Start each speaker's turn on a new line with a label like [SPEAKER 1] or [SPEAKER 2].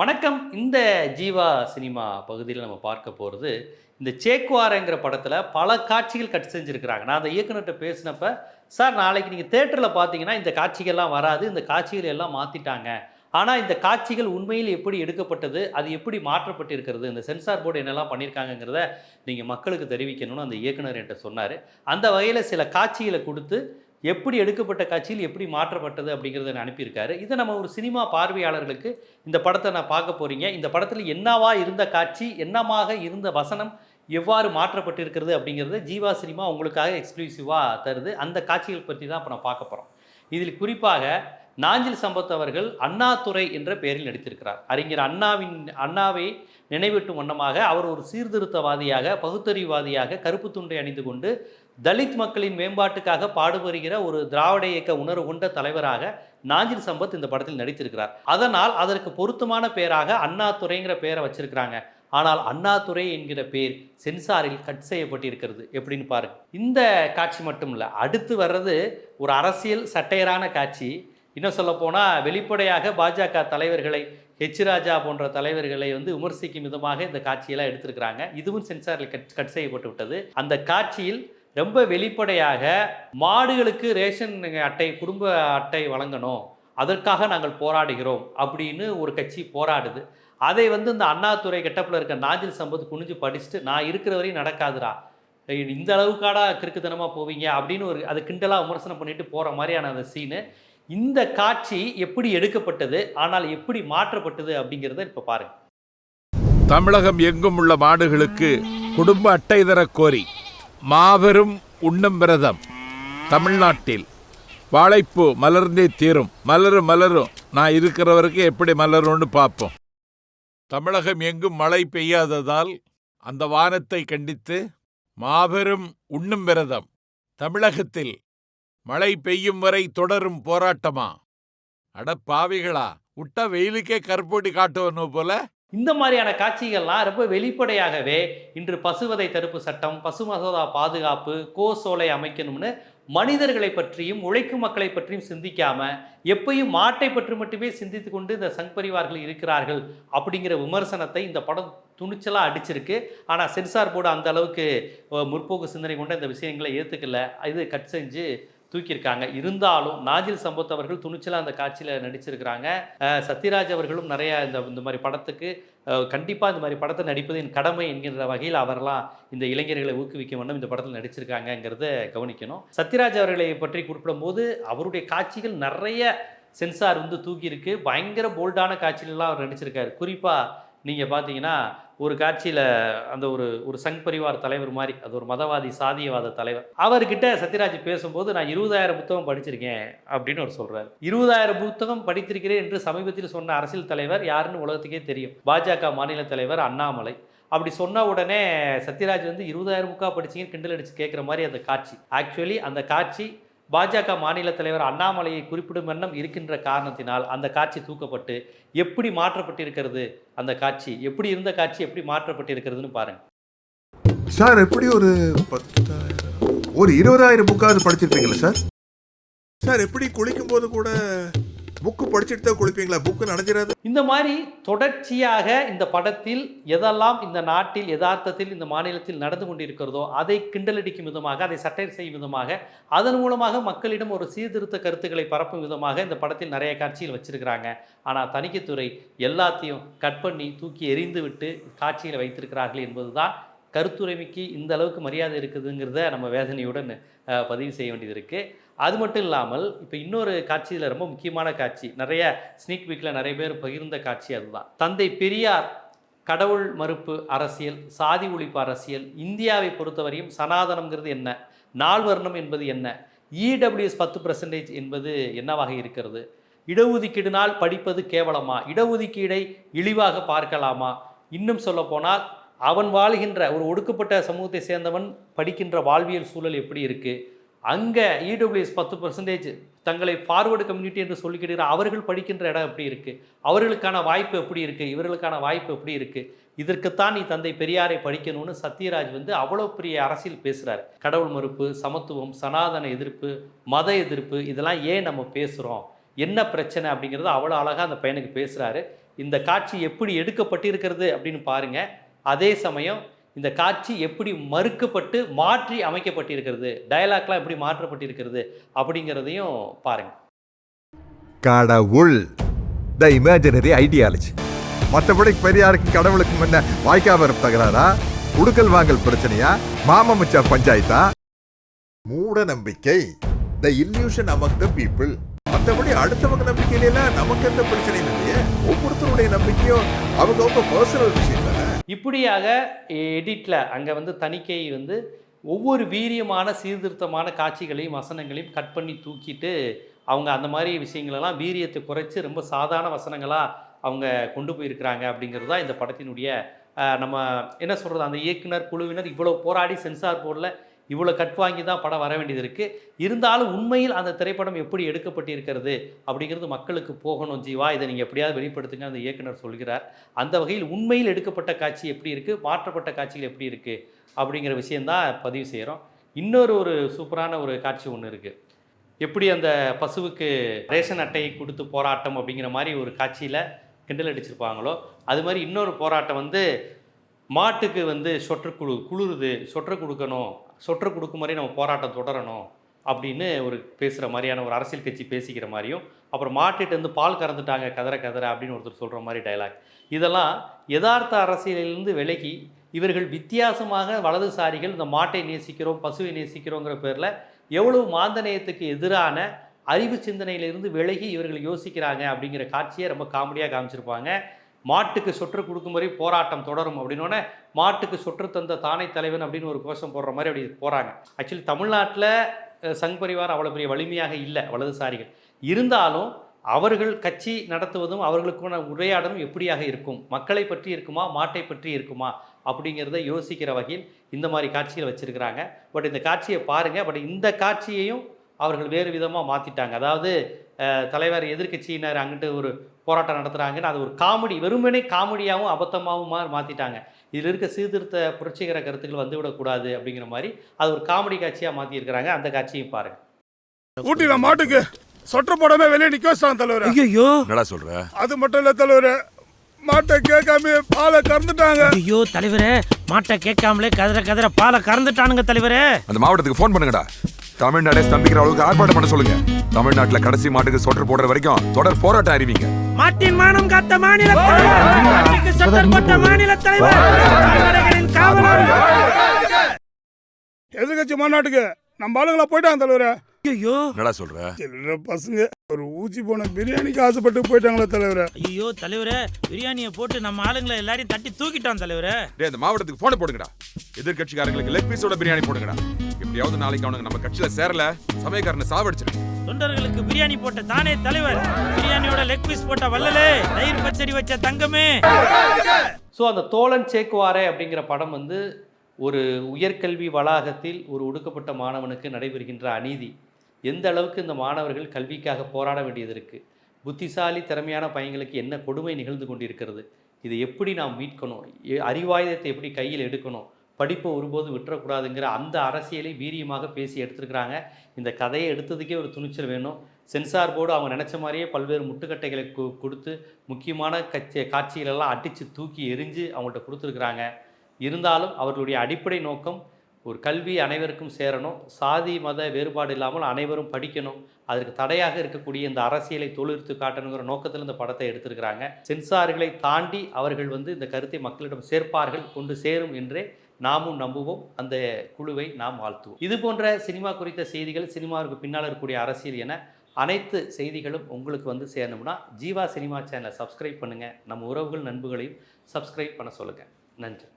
[SPEAKER 1] வணக்கம். இந்த ஜீவா சினிமா பகுதியில் நம்ம பார்க்க போகிறது இந்த சேக்குவாரங்கிற படத்தில் பல காட்சிகள் கட் செஞ்சுருக்கிறாங்க. நான் அந்த இயக்குனர்கிட்ட பேசினப்ப சார் நாளைக்கு நீங்கள் தேட்டரில் பார்த்தீங்கன்னா இந்த காட்சிகள்லாம் வராது இந்த காட்சிகள் எல்லாம் மாற்றிட்டாங்க ஆனால் இந்த காட்சிகள் உண்மையில் எப்படி எடுக்கப்பட்டது அது எப்படி மாற்றப்பட்டிருக்கிறது இந்த சென்சார் போர்டு என்னெல்லாம் பண்ணியிருக்காங்கங்கிறத நீங்கள் மக்களுக்கு தெரிவிக்கணும்னு அந்த இயக்குனர் என்கிட்ட சொன்னார். அந்த வகையில் சில காட்சிகளை கொடுத்து எப்படி எடுக்கப்பட்ட காட்சியில் எப்படி மாற்றப்பட்டது அப்படிங்கிறத நான் அனுப்பியிருக்காரு. இதை நம்ம ஒரு சினிமா பார்வையாளர்களுக்கு இந்த படத்தை நான் பார்க்க போகிறீங்க இந்த படத்தில் என்னவா இருந்த காட்சி என்னமாக இருந்த வசனம் எவ்வாறு மாற்றப்பட்டிருக்கிறது அப்படிங்கிறத ஜீவா சினிமா உங்களுக்காக எக்ஸ்க்ளூசிவாக தருது. அந்த காட்சிகள் பற்றி தான் இப்போ நான் பார்க்க போகிறோம் இதில் குறிப்பாக நாஞ்சில் சம்பத் அவர்கள் அண்ணாதுரை என்ற பெயரில் நடித்திருக்கிறார். அறிஞர் அண்ணாவின் அண்ணாவை நினைவூட்டும் வண்ணமாக அவர் ஒரு சீர்திருத்தவாதியாக பகுத்தறிவாதியாக கருப்பு துண்டை அணிந்து கொண்டு தலித் மக்களின் மேம்பாட்டுக்காக பாடுபடுகிற ஒரு திராவிட இயக்க உணர்வு கொண்ட தலைவராக நாஞ்சில் சம்பத் இந்த படத்தில் நடித்திருக்கிறார். அதனால் அதற்கு பொருத்தமான பெயராக அண்ணாதுரைங்கிற பெயரை வச்சிருக்கிறாங்க. ஆனால் அண்ணாதுரை என்கிற பேர் சென்சாரில் கட் செய்யப்பட்டிருக்கிறது. எப்படின்னு பாருங்க இந்த காட்சி மட்டும் இல்லை அடுத்து வர்றது ஒரு அரசியல் சட்டையரான காட்சி. இன்னும் சொல்ல போனால் வெளிப்படையாக பாஜக தலைவர்களை ஹெச் ராஜா போன்ற தலைவர்களை வந்து விமர்சிக்கும் விதமாக இந்த காட்சியெல்லாம் எடுத்திருக்கிறாங்க. இதுவும் சென்சாரில் கட் கட் செய்யப்பட்டு விட்டது. அந்த காட்சியில் ரொம்ப வெளிப்படையாக மாடுகளுக்கு ரேஷன் அட்டை குடும்ப அட்டை வழங்கணும். அதற்காக நாங்கள் போராடுகிறோம் அப்படின்னு ஒரு கட்சி போராடுது. அதை வந்து இந்த அண்ணாதுரை கெட்டப்பில் இருக்க நாஜில் சம்பத் குனிஞ்சு படிச்சுட்டு நான் இருக்கிற வரையும் நடக்காதுடா. இந்த அளவுக்காடா கிறுக்குத்தனமாக போவீங்க? அப்படின்னு ஒரு அது கிண்டலாக விமர்சனம் பண்ணிட்டு போகிற மாதிரியான அந்த சீனு. இந்த காட்சி எப்படி எடுக்கப்பட்டது ஆனால் எப்படி மாற்றப்பட்டது அப்படிங்கிறத இப்போ பாருங்க.
[SPEAKER 2] தமிழகம் எங்கும் உள்ள மாடுகளுக்கு குடும்ப அட்டை தரக் கோரி மாபெரும் உண்ணும் விரதம். தமிழ்நாட்டில் வாழைப்பூ மலர்ந்தே தீரும். மலரும் மலரும் நான் இருக்கிற வரைக்கும் எப்படி மலரும்னு பார்ப்போம். தமிழகம் எங்கும் மழை பெய்யாததால் அந்த வானத்தை கண்டித்து மாபெரும் உண்ணும் விரதம். தமிழகத்தில் மழை பெய்யும் வரை தொடரும் போராட்டமா? அட பாவிகளா விட்டா வெயிலுக்கே கருப்பொடி காட்டுவனு போல?
[SPEAKER 1] இந்த மாதிரியான காட்சிகள்லாம் ரொம்ப வெளிப்படையாகவே இன்று பசுவதை தடுப்பு சட்டம் பசு மசோதா பாதுகாப்பு கோ சோலை அமைக்கணும்னு மனிதர்களை பற்றியும் உழைக்கும் மக்களை பற்றியும் சிந்திக்காம எப்பயும் மாட்டை பற்றி மட்டுமே சிந்தித்து கொண்டு இந்த சங் பரிவார்கள் இருக்கிறார்கள் அப்படிங்கிற விமர்சனத்தை இந்த படம் துணிச்சலாக அடிச்சிருக்கு. ஆனால் சென்சார் போர்டு அந்த அளவுக்கு முற்போக்கு சிந்தனை கொண்ட இந்த விஷயங்களை ஏற்றுக்கல இது கட் செஞ்சு தூக்கியிருக்காங்க. இருந்தாலும் நாஜில் சம்பத் அவர்கள் துணிச்சலாக அந்த காட்சியில் நடிச்சிருக்கிறாங்க. சத்யராஜ் அவர்களும் நிறைய இந்த இந்த மாதிரி படத்துக்கு கண்டிப்பாக இந்த மாதிரி படத்தை நடிப்பது என் கடமை என்கின்ற வகையில் அவரெல்லாம் இந்த இளைஞர்களை ஊக்குவிக்க வேண்டும். இந்த படத்தில் நடிச்சிருக்காங்கங்கிறத கவனிக்கணும். சத்யராஜ் அவர்களை பற்றி குறிப்பிடும்போது அவருடைய காட்சிகள் நிறைய சென்சார் வந்து தூக்கியிருக்கு. பயங்கர போல்டான காட்சிகளெல்லாம் அவர் நடிச்சிருக்காரு. குறிப்பாக நீங்கள் பார்த்தீங்கன்னா ஒரு காட்சியில் அந்த ஒரு ஒரு சங் பரிவார் தலைவர் மாதிரி அது ஒரு மதவாதி சாதியவாத தலைவர். அவர்கிட்ட சத்யராஜ் பேசும்போது நான் இருபதாயிரம் புத்தகம் படிச்சிருக்கேன் அப்படின்னு அவர் சொல்கிறார் இருபதாயிரம் புத்தகம் படித்திருக்கிறேன் என்று சமீபத்தில் சொன்ன அரசியல் தலைவர் யாருன்னு உலகத்துக்கே தெரியும். பாஜக மாநில தலைவர் அண்ணாமலை. அப்படி சொன்ன உடனே சத்யராஜ் வந்து இருபதாயிரம் புக்காக படிச்சீங்கன்னு கிண்டல் அடிச்சு கேட்குற மாதிரி அந்த காட்சி. ஆக்சுவலி அந்த காட்சி பாஜக மாநில தலைவர் அண்ணாமலையை குறிப்பிடும் எண்ணம் இருக்கின்ற காரணத்தினால் அந்த காட்சி தூக்கப்பட்டு எப்படி மாற்றப்பட்டிருக்கிறது? அந்த காட்சி எப்படி இருந்த காட்சி எப்படி மாற்றப்பட்டிருக்கிறதுன்னு பாருங்க.
[SPEAKER 3] சார் எப்படி ஒரு பத்தாயிரம் ஒரு இருபதாயிரம் புக்காவது படிச்சிருப்பீங்களா சார்? சார் எப்படி குளிக்கும் போது கூட புக்கு படிச்சுட்டு தான் குளிப்பீங்களா? புக்கு நனைஞ்சிடாது
[SPEAKER 1] இந்த மாதிரி தொடர்ச்சியாக இந்த படத்தில் எதெல்லாம் இந்த நாட்டில் யதார்த்தத்தில் இந்த மாநிலத்தில் நடந்து கொண்டிருக்கிறதோ அதை கிண்டலடிக்கும் விதமாக அதை சட்டை செய்யும் விதமாக அதன் மூலமாக மக்களிடம் ஒரு சீர்திருத்த கருத்துக்களை பரப்பும் விதமாக இந்த படத்தில் நிறைய காட்சிகள் வச்சிருக்கிறாங்க. ஆனால் தணிக்கைத்துறை எல்லாத்தையும் கட் பண்ணி தூக்கி எறிந்து விட்டு காட்சியில் வைத்திருக்கிறார்கள் என்பதுதான் கருத்துரிமைக்கு இந்த அளவுக்கு மரியாதை இருக்குதுங்கிறத நம்ம வேதனையுடன் பதிவு செய்ய வேண்டியது இருக்குது அது மட்டும் இல்லாமல் இப்போ இன்னொரு காட்சியில் ரொம்ப முக்கியமான காட்சி. நிறைய ஸ்னீக் வீக்கில் நிறைய பேர் பகிர்ந்த காட்சி அதுதான். தந்தை பெரியார் கடவுள் மறுப்பு அரசியல் சாதி ஒழிப்பு அரசியல் இந்தியாவை பொறுத்தவரையும் சனாதனம்ங்கிறது என்ன? நால்வர்ணம் என்பது என்ன? இடபிள்யூஎஸ் பத்து பர்சன்டேஜ் என்பது என்னவாக இருக்கிறது? இடஒதுக்கீடுனால் படிப்பது கேவலமா? இடஒதுக்கீடை இழிவாக பார்க்கலாமா? இன்னும் சொல்லப்போனால் அவன் வாழ்கின்ற ஒரு ஒடுக்கப்பட்ட சமூகத்தை சேர்ந்தவன் படிக்கின்ற வாழ்வியல் சூழல் எப்படி இருக்குது அங்கே இடபிள்யூஎஸ் பத்து பர்சன்டேஜ் தங்களை ஃபார்வர்டு கம்யூனிட்டி என்று சொல்லிக்கிட்டு அவர்கள் படிக்கின்ற இடம் எப்படி இருக்குது அவர்களுக்கான வாய்ப்பு எப்படி இருக்குது இவர்களுக்கான வாய்ப்பு எப்படி இருக்குது இதற்குத்தான் நீ தந்தை பெரியாரை படிக்கணும்னு சத்யராஜ் வந்து அவ்வளோ பெரிய அரசியல் பேசுகிறார் கடவுள் மறுப்பு சமத்துவம் சனாதன எதிர்ப்பு மத எதிர்ப்பு இதெல்லாம் ஏன் நம்ம பேசுகிறோம் என்ன பிரச்சனை அப்படிங்கிறது அவ்வளோ அழகாக அந்த பையனுக்கு பேசுகிறாரு இந்த காட்சி எப்படி எடுக்கப்பட்டிருக்கிறது அப்படின்னு பாருங்கள் அதே சமயம் இந்த காட்சி எப்படி மறுக்கப்பட்டு மாற்றி அமைக்கப்பட்டிருக்கிறது டயலாக்லாம் எப்படி மாற்றப்பட்டிருக்கிறது அப்படிங்கிறதையும் பாருங்க.
[SPEAKER 3] கடவுள். த இமேஜினரி ஐடியாலஜி மற்றபடி பெரியாருக்கு கடவுளுக்கு முன்ன வாய்க்காவரம் தகராறா? உடுக்கல் வாங்கல் பிரச்சனையா? மாமமிச்சார் பஞ்சாயத்தா? மூட நம்பிக்கை the illusion among the people மற்றபடி அடுத்தவங்க நம்பிக்கையிலாம் நமக்கு எந்த பிரச்சனையும் இல்லையே. ஒவ்வொருத்தருடைய நம்பிக்கையும் அவங்க அவங்க பர்சனல் விஷயம்
[SPEAKER 1] இப்படியாக எடிட்டில் அங்கே வந்து தணிக்கை வந்து ஒவ்வொரு வீரியமான சீர்திருத்தமான காட்சிகளையும் வசனங்களையும் கட் பண்ணி தூக்கிட்டு அவங்க அந்த மாதிரி விஷயங்களெல்லாம் வீரியத்தை குறைச்சி ரொம்ப சாதாரண வசனங்களாக அவங்க கொண்டு போயிருக்கிறாங்க அப்படிங்கிறது தான் இந்த படத்தினுடைய நம்ம என்ன சொல்கிறது அந்த இயக்குனர் குழுவினர் இவ்வளோ போராடி சென்சார் போர்டில் இவ்வளோ கட் வாங்கி தான் படம் வர வேண்டியது இருக்குது இருந்தாலும் உண்மையில் அந்த திரைப்படம் எப்படி எடுக்கப்பட்டிருக்கிறது அப்படிங்கிறது மக்களுக்கு போகணும். ஜீவா இதை நீங்கள் எப்படியாவது வெளிப்படுத்துங்க அந்த இயக்குனர் சொல்கிறார். அந்த வகையில் உண்மையில் எடுக்கப்பட்ட காட்சி எப்படி இருக்குது மாற்றப்பட்ட காட்சிகள் எப்படி இருக்குது அப்படிங்கிற விஷயந்தான் பதிவு செய்கிறோம் இன்னொரு ஒரு சூப்பரான ஒரு காட்சி ஒன்று இருக்குது எப்படி அந்த பசுவுக்கு ரேஷன் அட்டையை கொடுத்து போராட்டம் அப்படிங்கிற மாதிரி ஒரு காட்சியில் கிண்டல் அடிச்சிருப்பாங்களோ அது மாதிரி இன்னொரு போராட்டம் வந்து மாட்டுக்கு வந்து சொற்று குழு குளிருது சொற்று கொடுக்கணும் சொற்று கொடுக்கும் மாதிரி நம்ம போராட்டம் தொடரணும் அப்படின்னு ஒரு பேசுகிற மாதிரியான ஒரு அரசியல் கட்சி பேசிக்கிற மாதிரியும் அப்புறம் மாட்டிட்டு வந்து பால் கறந்துட்டாங்க கதற கதற அப்படின்னு ஒருத்தர் சொல்கிற மாதிரி டைலாக் இதெல்லாம் யதார்த்த அரசியலிலிருந்து விலகி இவர்கள் வித்தியாசமாக வலதுசாரிகள் இந்த மாட்டை நேசிக்கிறோம் பசுவை நேசிக்கிறோங்கிற பேரில் எவ்வளவு மாந்தநேயத்துக்கு எதிரான அறிவு சிந்தனையிலிருந்து விலகி இவர்கள் யோசிக்கிறாங்க அப்படிங்கிற காட்சியை ரொம்ப காமெடியாக காமிச்சிருப்பாங்க. மாட்டுக்கு சொற்று கொடுக்கும் வரை போராட்டம் தொடரும் அப்படின்னோடனே மாட்டுக்கு சொற்று தந்த தானை தலைவன் அப்படின்னு ஒரு கோஷம் போடுற மாதிரி அப்படி போகிறாங்க ஆக்சுவலி தமிழ்நாட்டில் சங் பரிவார் அவ்வளோ பெரிய வலிமையாக இல்லை வலதுசாரிகள். இருந்தாலும் அவர்கள் கட்சி நடத்துவதும் அவர்களுக்கான உரையாடலும் எப்படியாக இருக்கும்? மக்களை பற்றி இருக்குமா? மாட்டை பற்றி இருக்குமா? அப்படிங்கிறத யோசிக்கிற வகையில் இந்த மாதிரி காட்சிகள் வச்சுருக்கிறாங்க. பட் இந்த காட்சியை பாருங்கள் பட் இந்த காட்சியையும் அவர்கள் வேறு விதமாக மாற்றிட்டாங்க அதாவது தலைவர் எதிர்க்கட்சியினர் அங்கிட்டு ஒரு போராட்டம் நடத்துகிறாங்கன்னு அது ஒரு காமெடி வெறுமனே காமெடியாகவும் அபத்தமாகவும் மாற்றிட்டாங்க இதில் இருக்க சீர்திருத்த புரட்சிகர கருத்துக்கள் வந்துவிடக்கூடாது அப்படிங்கிற மாதிரி அது ஒரு காமெடி காட்சியாக மாற்றியிருக்கிறாங்க அந்த காட்சியும் பாருங்கள்
[SPEAKER 4] ஊட்டில மாட்டுக்கு சொட்ட போடாம வெளியே நிக்க வச்சான் தலைவர்.
[SPEAKER 5] ஐயோ
[SPEAKER 6] என்னடா சொல்ற?
[SPEAKER 4] அது மட்டும் இல்ல தலைவர் மாட்டை கேட்காம பாலை கறந்துட்டாங்க.
[SPEAKER 5] ஐயோ தலைவரே மாட்டை கேட்காமலே கதற கதற பாலை கறந்துட்டானுங்க தலைவரே.
[SPEAKER 6] அந்த மாவட்டத்துக்கு ஃபோன் பண்ணுங்கடா. தமிழ்நாடே ஸ்தம்பிக்கிற அளவுக்கு ஆர்ப்பாட்டம் பண்ண சொல்லுங்க. தமிழ்நாட்டுல கடைசி மாட்டுக்கு சொட்டர் போடுற வரைக்கும் தொடர் போராட்டம் அறிவிங்க.
[SPEAKER 5] மாட்டின் மானம் காத்த மாநில மாநில தலைவர்.
[SPEAKER 4] எதிர்கட்சி மாநாட்டுக்கு நம்ம ஆளுங்களா போயிட்டாங்க தலைவர்.
[SPEAKER 5] ஐயோ
[SPEAKER 6] என்னடா சொல்ற?
[SPEAKER 4] சில்லற பசங்க ஒரு ஊசி போன பிரியாணிக்கு ஆசைப்பட்டு போயிட்டாங்களே தலைவர்.
[SPEAKER 5] ஐயோ தலைவரே பிரியாணியை போட்டு நம்ம ஆளுங்களை எல்லாரையும் தட்டி தூக்கிட்டான் தலைவரே.
[SPEAKER 6] டேய் அந்த மாவட்டத்துக்கு போன் போடுங்கடா. எதிர்க்கட்சிக்காரங்களுக்கு லெக் பீஸோட பிரியாணி போடுங்கடா. எப்படியாவது நாளைக்கு அவனுங்க நம்ம கட்சியில சேரல சமயக்காரனை சாவடிச்சிருங்க.
[SPEAKER 5] தொண்டர்களுக்கு பிரியாணி போட்ட தானே தலைவர். பிரியாணியோட லெக் பீஸ் போட்ட வல்லலே தயிர் பச்சடி வச்ச தங்கமே.
[SPEAKER 1] ஸோ அந்த தோழன் சேக்குவாரே அப்படிங்கிற படம் வந்து ஒரு உயர்கல்வி வளாகத்தில் ஒரு ஒடுக்கப்பட்ட மாணவனுக்கு நடைபெறுகின்ற அநீதி. எந்த அளவுக்கு இந்த மாணவர்கள் கல்விக்காக போராட வேண்டியது இருக்குது புத்திசாலி திறமையான பையங்களுக்கு என்ன கொடுமை நிகழ்ந்து கொண்டிருக்கிறது? இதை எப்படி நாம் மீட்கணும்? எ- அறிவாயுதத்தை எப்படி கையில் எடுக்கணும்? படிப்பை ஒருபோதும் விட்டுறக்கூடாதுங்கிற அந்த அரசியலை வீரியமாக பேசி எடுத்திருக்கிறாங்க. இந்த கதையை எடுத்ததுக்கே ஒரு துணிச்சல் வேணும். சென்சார் போர்டு அவங்க நினச்ச மாதிரியே பல்வேறு முட்டுக்கட்டைகளை கொடுத்து முக்கியமான கட்சி காட்சிகளெல்லாம் அடித்து தூக்கி எரிஞ்சு அவங்கள்ட்ட கொடுத்துருக்குறாங்க. இருந்தாலும் அவர்களுடைய அடிப்படை நோக்கம் ஒரு கல்வி அனைவருக்கும் சேரணும். சாதி மத வேறுபாடு இல்லாமல் அனைவரும் படிக்கணும். அதற்கு தடையாக இருக்கக்கூடிய இந்த அரசியலை தொழிற்த்து காட்டணுங்கிற நோக்கத்தில் இந்த படத்தை எடுத்திருக்கிறாங்க. சென்சார்களை தாண்டி அவர்கள் வந்து இந்த கருத்தை மக்களிடம் சேர்ப்பார்கள் கொண்டு சேரும் என்றே நாமும் நம்புவோம். அந்த குழுவை நாம் வாழ்த்துவோம். இது போன்ற சினிமா குறித்த செய்திகள் சினிமாவுக்கு பின்னால் இருக்கக்கூடிய அரசியல் என அனைத்து செய்திகளும் உங்களுக்கு வந்து சேரணும்னா ஜீவா சினிமா சேனலை சப்ஸ்கிரைப் பண்ணுங்கள் நம்ம உறவுகள் நண்புகளையும் சப்ஸ்கிரைப் பண்ண சொல்லுங்கள் நன்றி.